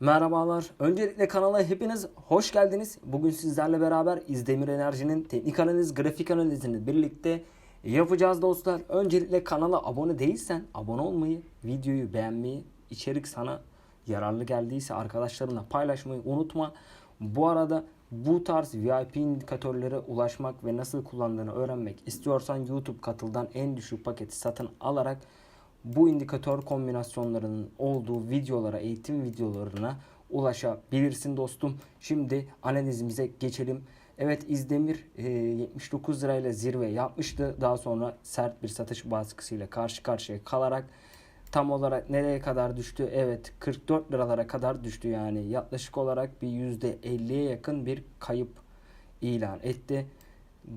Merhabalar. Öncelikle kanala hepiniz hoş geldiniz. Bugün sizlerle beraber İzdemir Enerji'nin teknik analiz, grafik analizini birlikte yapacağız dostlar. Öncelikle kanala abone değilsen abone olmayı, videoyu beğenmeyi, içerik sana yararlı geldiyse arkadaşlarınla paylaşmayı unutma. Bu arada bu tarz VIP indikatörlere ulaşmak ve nasıl kullandığını öğrenmek istiyorsan YouTube katıldan en düşük paketi satın alarak bu indikatör kombinasyonlarının olduğu videolara, eğitim videolarına ulaşabilirsin dostum. Şimdi analizimize geçelim. Evet İzdemir e, 79 lirayla zirve yapmıştı. Daha sonra sert bir satış baskısıyla karşı karşıya kalarak tam olarak nereye kadar düştü? Evet 44 liralara kadar düştü yani yaklaşık olarak bir %50'ye yakın bir kayıp ilan etti.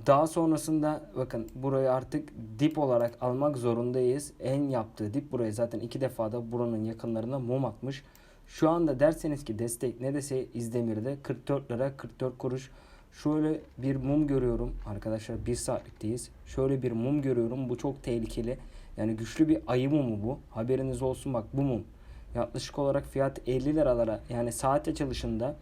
Daha sonrasında bakın burayı artık dip olarak almak zorundayız. En yaptığı dip buraya zaten iki defa da buranın yakınlarına mum atmış. Şu anda derseniz ki destek ne dese İzdemir'de 44 lira 44 kuruş. Şöyle bir mum görüyorum arkadaşlar bir saatlikteyiz. Şöyle bir mum görüyorum bu çok tehlikeli. Yani güçlü bir ayı mumu bu. Haberiniz olsun bak bu mum. Yaklaşık olarak fiyat 50 liralara yani saat açılışında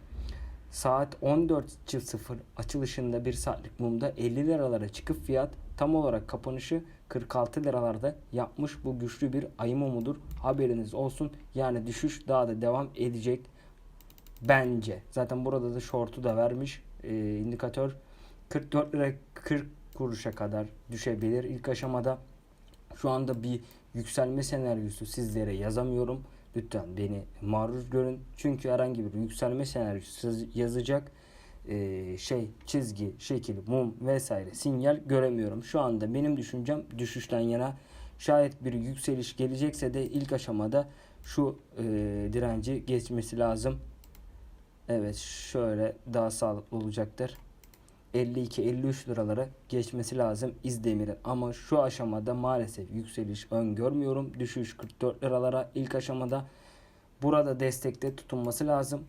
saat 14.00 açılışında bir saatlik mumda 50 liralara çıkıp fiyat tam olarak kapanışı 46 liralarda yapmış bu güçlü bir ayı mumudur. Haberiniz olsun. Yani düşüş daha da devam edecek bence. Zaten burada da short'u da vermiş. Ee, indikatör 44 lira 40 kuruşa kadar düşebilir ilk aşamada. Şu anda bir yükselme senaryosu sizlere yazamıyorum. Lütfen beni maruz görün. Çünkü herhangi bir yükselme senaryosu yazacak e, şey, çizgi, şekil, mum vesaire sinyal göremiyorum. Şu anda benim düşüncem düşüşten yana. Şayet bir yükseliş gelecekse de ilk aşamada şu e, direnci geçmesi lazım. Evet şöyle daha sağlıklı olacaktır. 52-53 liralara geçmesi lazım İzdemir'in. Ama şu aşamada maalesef yükseliş öngörmüyorum. Düşüş 44 liralara ilk aşamada. Burada destekte tutunması lazım.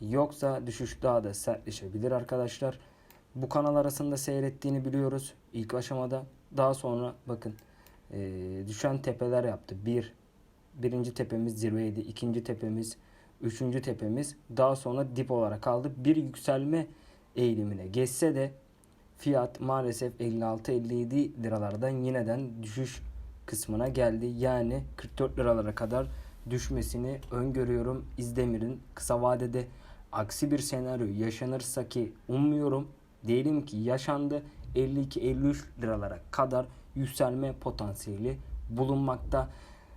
Yoksa düşüş daha da sertleşebilir arkadaşlar. Bu kanal arasında seyrettiğini biliyoruz ilk aşamada. Daha sonra bakın e, düşen tepeler yaptı. Bir, birinci tepemiz zirveydi. ikinci tepemiz, üçüncü tepemiz daha sonra dip olarak kaldı. Bir yükselme eğilimine geçse de fiyat maalesef 56-57 liralardan yineden düşüş kısmına geldi. Yani 44 liralara kadar düşmesini öngörüyorum. İzdemir'in kısa vadede aksi bir senaryo yaşanırsa ki ummuyorum. Diyelim ki yaşandı 52-53 liralara kadar yükselme potansiyeli bulunmakta.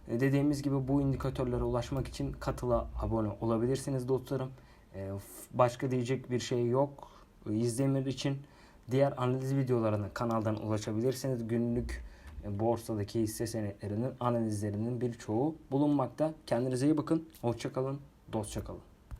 E, Dediğimiz gibi bu indikatörlere ulaşmak için katıla abone olabilirsiniz dostlarım. E, Başka diyecek bir şey yok. İzdemir için diğer analiz videolarına kanaldan ulaşabilirsiniz. Günlük e, borsadaki hisse senetlerinin analizlerinin birçoğu bulunmakta. Kendinize iyi bakın. Hoşçakalın. Dostça kalın.